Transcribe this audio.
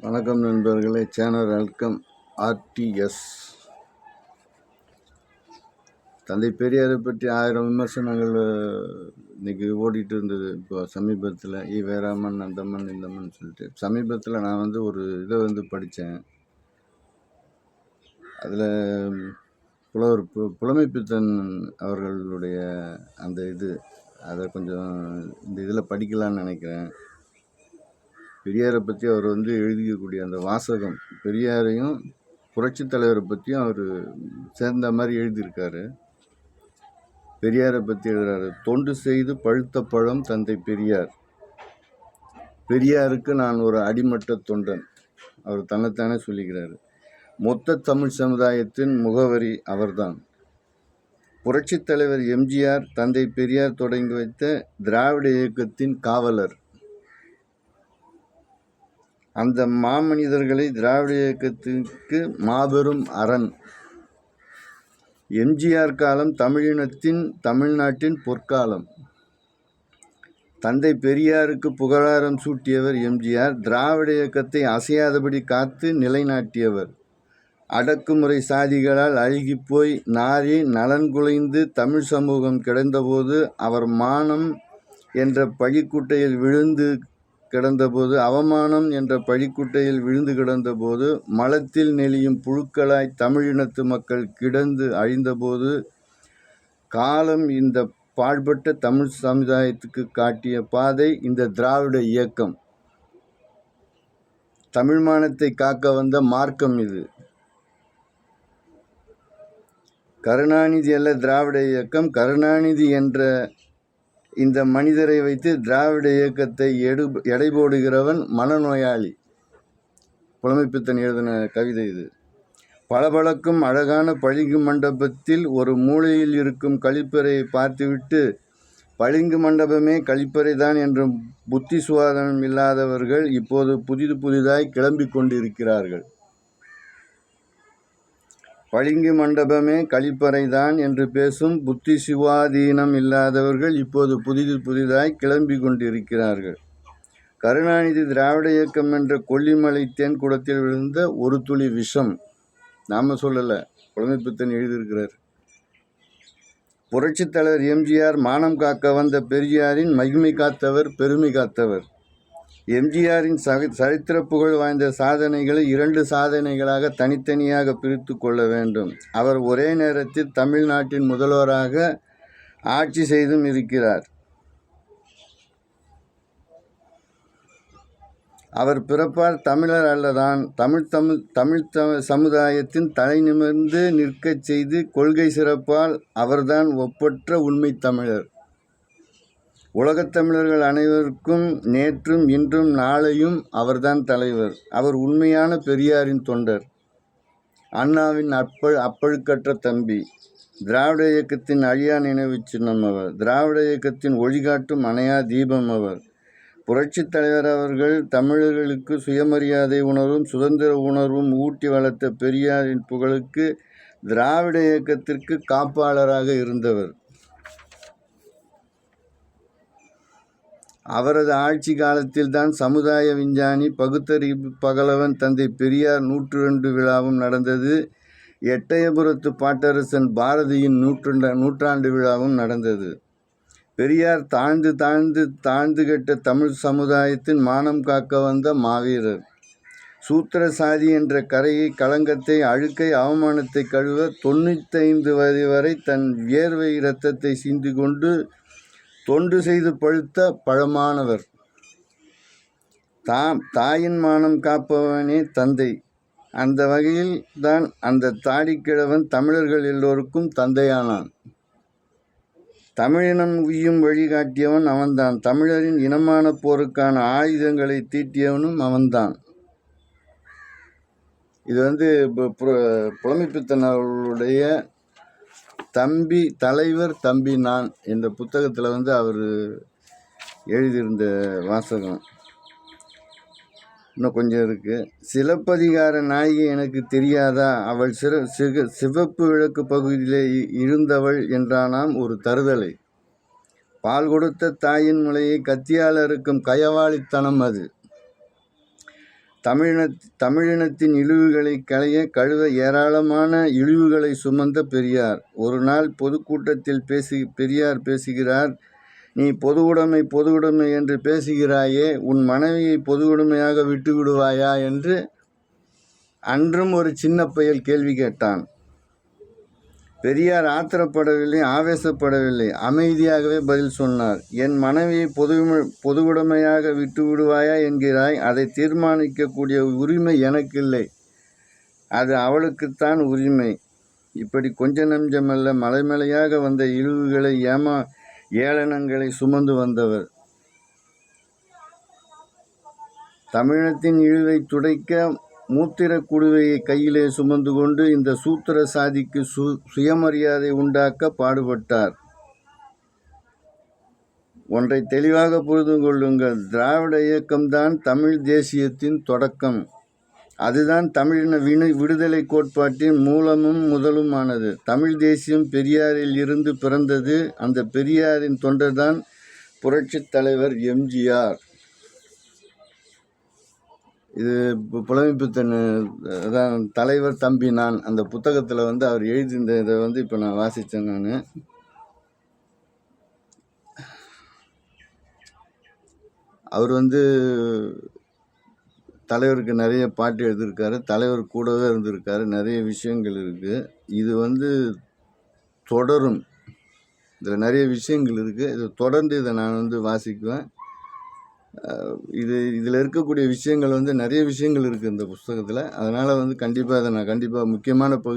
வணக்கம் நண்பர்களே channel welcome RTS தந்தை பெரியாரை பற்றி ஆயிரம் விமர்சனங்கள் இன்றைக்கி இன்னைக்கு ஓடிட்டு இருந்தது. இப்போ சமீபத்தில் ஈ வேறாமன் அந்தமன் இந்தமன் சொல்லிட்டு. சமீபத்தில் நான் வந்து ஒரு இதை வந்து படித்தேன். அதில் புலவர் பு புலமைப்பித்தன் அவர்களுடைய அந்த இது அதை கொஞ்சம் இந்த இதில் படிக்கலான்னு நினைக்கிறேன். பெரியாரை பற்றி அவர் வந்து எழுதிக்கக்கூடிய அந்த வாசகம் பெரியாரையும் புரட்சி தலைவரை பற்றியும் அவர் சேர்ந்த மாதிரி எழுதியிருக்காரு. பெரியாரை பற்றி எழுதுறாரு தொண்டு செய்து பழுத்த பழம் தந்தை பெரியார். பெரியாருக்கு நான் ஒரு அடிமட்ட தொண்டன் அவர் தன்னைத்தானே சொல்லிக்கிறாரு. மொத்த தமிழ் சமுதாயத்தின் முகவரி அவர்தான். புரட்சித் தலைவர் எம்ஜிஆர் தந்தை பெரியார் தொடங்கி வைத்த திராவிட இயக்கத்தின் காவலர். அந்த மாமனிதர்களை திராவிட இயக்கத்திற்கு மாபெரும் அரண். எம்ஜிஆர் காலம் தமிழினத்தின் தமிழ்நாட்டின் பொற்காலம். தந்தை பெரியாருக்கு புகழாரம் சூட்டியவர் எம்ஜிஆர் திராவிட இயக்கத்தை அசையாதபடி காத்து நிலைநாட்டியவர். அடக்குமுறை சாதிகளால் அழுகிப்போய் நாரி நலன் குலைந்து தமிழ் சமூகம் கிடந்தபோது அவர் மானம் என்ற பழிக்குட்டையில் விழுந்து கிடந்தபோது அவமானம் என்ற பழிக்குட்டையில் விழுந்து கிடந்தபோது மலத்தில் நெளியும் புழுக்களாய் தமிழினத்து மக்கள் கிடந்து அழிந்தபோது காலம் இந்த பாழ்பட்ட தமிழ் சமுதாயத்துக்கு காட்டிய பாதை இந்த திராவிட இயக்கம். தமிழ்மானத்தை காக்க வந்த மார்க்கம் இது. கருணாநிதி அல்ல திராவிட இயக்கம் கருணாநிதி என்ற இந்த மனிதரை வைத்து திராவிட இயக்கத்தை எடு எடை போடுகிறவன் மனநோயாளி. புலமைப்பித்தன் எழுதின கவிதை இது. பளபளக்கும் அழகான பளிங்கு மண்டபத்தில் ஒரு மூலையில் இருக்கும் கழிப்பறையை பார்த்துவிட்டு பளிங்கு மண்டபமே கழிப்பறை தான் என்றும் புத்தி சுவாதனம் இல்லாதவர்கள் இப்போது புதிது புதிதாய் கிளம்பி கொண்டிருக்கிறார்கள். பளிங்கு மண்டபமே கழிப்பறைதான் என்று பேசும் புத்தி சிவாதீனம் இல்லாதவர்கள் இப்போது புதிது புதிதாய் கிளம்பி கொண்டிருக்கிறார்கள். கருணாநிதி திராவிட இயக்கம் என்ற கொல்லிமலை தேன் குடத்தில் விழுந்த ஒரு துளி விஷம். நாம சொல்லலை புலமைப்பித்தன் எழுதியிருக்கிறார். புரட்சித் தலைவர் எம்ஜிஆர் மானம் காக்க வந்த பெரியாரின் மகிமை காத்தவர் பெருமை காத்தவர். எம்ஜிஆரின் சக சரித்திர புகழ் வாய்ந்த சாதனைகளை இரண்டு சாதனைகளாக தனித்தனியாக பிரித்து கொள்ள வேண்டும். அவர் ஒரே நேரத்தில் தமிழ்நாட்டின் முதல்வராக ஆட்சி செய்தும் இருக்கிறார். அவர் பிறப்பால் தமிழர் அல்லதான். தமிழ் தமிழ் தமிழ் த சமுதாயத்தின் தலை நிமிர்ந்து நிற்கச் செய்து கொள்கை சிறப்பால் அவர்தான் ஒப்பற்ற உண்மை தமிழர். உலகத் தமிழர்கள் அனைவருக்கும் நேற்றும் இன்றும் நாளையும் அவர்தான் தலைவர். அவர் உண்மையான பெரியாரின் தொண்டர். அண்ணாவின் அப்ப அப்பழுக்கற்ற தம்பி. திராவிட இயக்கத்தின் அழியா நினைவு சின்னம் அவர். திராவிட இயக்கத்தின் ஒளிகாட்டும் அணையா தீபம் அவர். புரட்சித் தலைவர் அவர்கள் தமிழர்களுக்கு சுயமரியாதை உணர்வும் சுதந்திர உணர்வும் ஊட்டி வளர்த்த பெரியாரின் புகழுக்கு திராவிட இயக்கத்திற்கு காப்பாளராக இருந்தவர். அவரது ஆட்சி காலத்தில்தான் சமுதாய விஞ்ஞானி பகுத்தறிவு பகலவன் தந்தை பெரியார் நூற்று ரெண்டு விழாவும் நடந்தது. எட்டயபுரத்து பாட்டரசன் பாரதியின் நூற்றுண்ட நூற்றாண்டு விழாவும் நடந்தது. பெரியார் தாழ்ந்து தாழ்ந்து தாழ்ந்து கெட்ட தமிழ் சமுதாயத்தின் மானம் காக்க வந்த மாவீரர். சூத்திர சாதி என்ற கரையை களங்கத்தை அழுக்கை அவமானத்தை கழுவ தொண்ணூத்தைந்து வயது வரை தன் வியர்வை இரத்தத்தை சிந்து கொண்டு தொண்டு செய்து பழுத்த பழமானவர். தாம் தாயின் மானம் காப்பவனே தந்தை. அந்த வகையில் தான் அந்த தாடிக்கிழவன் தமிழர்கள் எல்லோருக்கும் தந்தையானான். தமிழினம் உய்யும் வழிகாட்டியவன் அவன்தான். தமிழரின் இனமான போருக்கான ஆயுதங்களை தீட்டியவனும் அவன்தான். இது வந்து பு- புலமைப்பித்தன் அவர்களுடைய தம்பி தலைவர் தம்பி நான் என்ற புத்தகத்தில் வந்து அவர் எழுதியிருந்த வாசகம். இன்னும் கொஞ்சம் இருக்குது சிலப்பதிகார நாயகி எனக்கு தெரியாதா? அவள் சிற சிக சிவப்பு விளக்கு பகுதியிலே இருந்தவள் என்றானாம் ஒரு தருதலை. பால் கொடுத்த தாயின் முலையை கத்தியால் இருக்கும் கயவாளித்தனம் அது. தமிழின தமிழினத்தின் இழிவுகளை களைய கழுவ ஏராளமான இழிவுகளை சுமந்த பெரியார். ஒரு நாள் பொதுக்கூட்டத்தில் பேசி பெரியார் பேசுகிறார் நீ பொது உடைமை பொது உடைமை என்று பேசுகிறாயே உன் மனைவியை பொது உடைமையாக விட்டு விடுவாயா என்று அன்றும் ஒரு சின்ன பயல் கேள்வி கேட்டான். பெரியார் ஆத்திரப்படவில்லை ஆவேசப்படவில்லை. அமைதியாகவே பதில் சொன்னார். என் மனைவியை பொது பொதுவுடைமையாக விட்டு விடுவாயா என்கிறாய்? அதை தீர்மானிக்கக்கூடிய உரிமை எனக்கில்லை. அது அவளுக்குத்தான் உரிமை. இப்படி கொஞ்ச நஞ்சமல்ல மலைமலையாக வந்த இழிவுகளை ஏமா ஏளனங்களை சுமந்து வந்தவர். தமிழத்தின் இழிவை துடைக்க மூத்திர குடுவையை கையிலே சுமந்து கொண்டு இந்த சூத்திர சாதிக்கு சு சுயமரியாதை உண்டாக்க பாடுபட்டார். ஒன்றை தெளிவாக புரிந்து கொள்ளுங்கள். திராவிட இயக்கம்தான் தமிழ் தேசியத்தின் தொடக்கம். அதுதான் தமிழின வினு விடுதலை கோட்பாட்டின் மூலமும் முதலுமானது. தமிழ் தேசியம் பெரியாரில் இருந்து பிறந்தது. அந்த பெரியாரின் தொண்டர்தான் புரட்சித் தலைவர் எம்ஜிஆர் இது பு- புலமைப்பித்தன் அதான் தலைவர் தம்பி நான் அந்த புத்தகத்தில் வந்து அவர் எழுதியிருந்த இதை வந்து இப்போ நான் வாசித்தேன் நான். அவர் வந்து தலைவருக்கு நிறைய பாட்டு எழுதியிருக்காரு தலைவர் கூடவே இருந்திருக்காரு நிறைய விஷயங்கள் இருக்குது இது வந்து தொடரும். இதில் நிறைய விஷயங்கள் இருக்குது இது தொடர்ந்து இதை நான் வந்து வாசிக்குவேன். இது இதில் இருக்கக்கூடிய விஷயங்கள் வந்து நிறைய விஷயங்கள் இருக்குது இந்த புஸ்தகத்தில். அதனால் வந்து கண்டிப்பாக அதை நான் கண்டிப்பாக முக்கியமான பகுதி